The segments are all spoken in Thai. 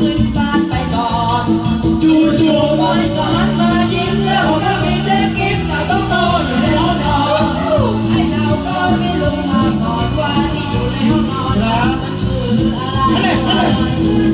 ขึ้นบ้านไปก่อนจู่จู่มันก็หันมายิ้มแล้วก็มีเจ๊กิ๊บกับต้องโตอยู่ในห้องนอนไอ้เราก็ไม่รู้มาก่อนว่าที่อยู่ในห้องนอนมันคืออะไร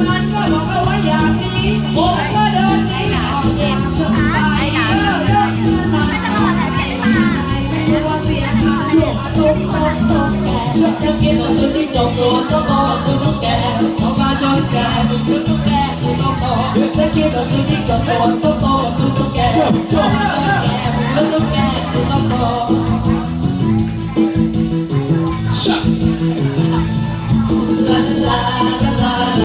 มันก็บอกเอาไว้อย่างนี้แล้ก็เดินหนีออกอย่างสบายเดินเดินมาไม่รู้ว่าเสียงใครมาตุ้มตุ้มตุ้มแกสักจะกินมันคือที่จบตัวก็โตคือตุ๊กแก ตัวที่ตับตัวโตโตตุ๊กแก